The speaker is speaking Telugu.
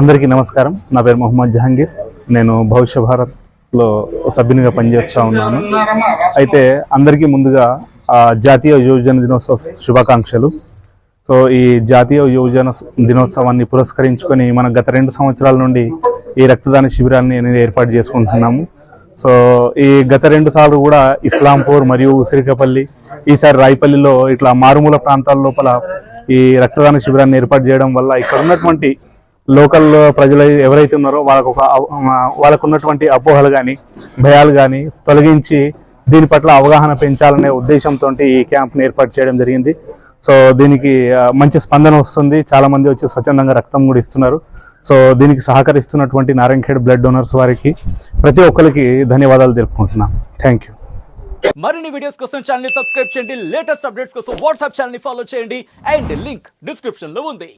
అందరికీ నమస్కారం. నా పేరు మొహమ్మద్ జహాంగీర్. నేను భవిష్య భారత్లో సభ్యునిగా పనిచేస్తూ ఉన్నాను. అయితే అందరికీ ముందుగా జాతీయ యువజన దినోత్సవ శుభాకాంక్షలు. సో ఈ జాతీయ యువజన దినోత్సవాన్ని పురస్కరించుకొని మనం గత రెండు సంవత్సరాల నుండి ఈ రక్తదాన శిబిరాన్ని అనేది ఏర్పాటు చేసుకుంటున్నాము. సో ఈ గత రెండు సార్లు కూడా ఇస్లాంపూర్ మరియు ఉసిరికపల్లి ఈసారి రాయపల్లిలో ఇట్లా మారుమూల ప్రాంతాల లోపల ఈ రక్తదాన శిబిరాన్ని ఏర్పాటు చేయడం వల్ల ఇక్కడ ఉన్నటువంటి లోకల్ ప్రజలు ఎవరైతే ఉన్నారో వాళ్ళకు ఒక వాళ్ళకు ఉన్నటువంటి అపోహలు కానీ భయాలు కానీ తొలగించి దీని పట్ల అవగాహన పెంచాలనే ఉద్దేశంతో ఈ క్యాంప్ని ఏర్పాటు చేయడం జరిగింది. సో దీనికి మంచి స్పందన వస్తుంది. చాలామంది వచ్చి స్వచ్ఛందంగా రక్తం కూడా ఇస్తున్నారు. సో దీనికి సహకరిస్తున్నటువంటి నారాయణఖేడ్ బ్లడ్ డోనర్స్ వారికి ప్రతి ఒక్కరికి ధన్యవాదాలు తెలుపుకుంటున్నాను. Thank you. మరిన్ని వీడియోస్ కోసం ఛానల్ సబ్స్క్రైబ్ చేయండి. లేటెస్ట్ అప్డేట్స్ కోసం వాట్సాప్ ఛానల్ని ఫాలో చేయండి. అండ్ లింక్ డిస్క్రిప్షన్లో ఉంది.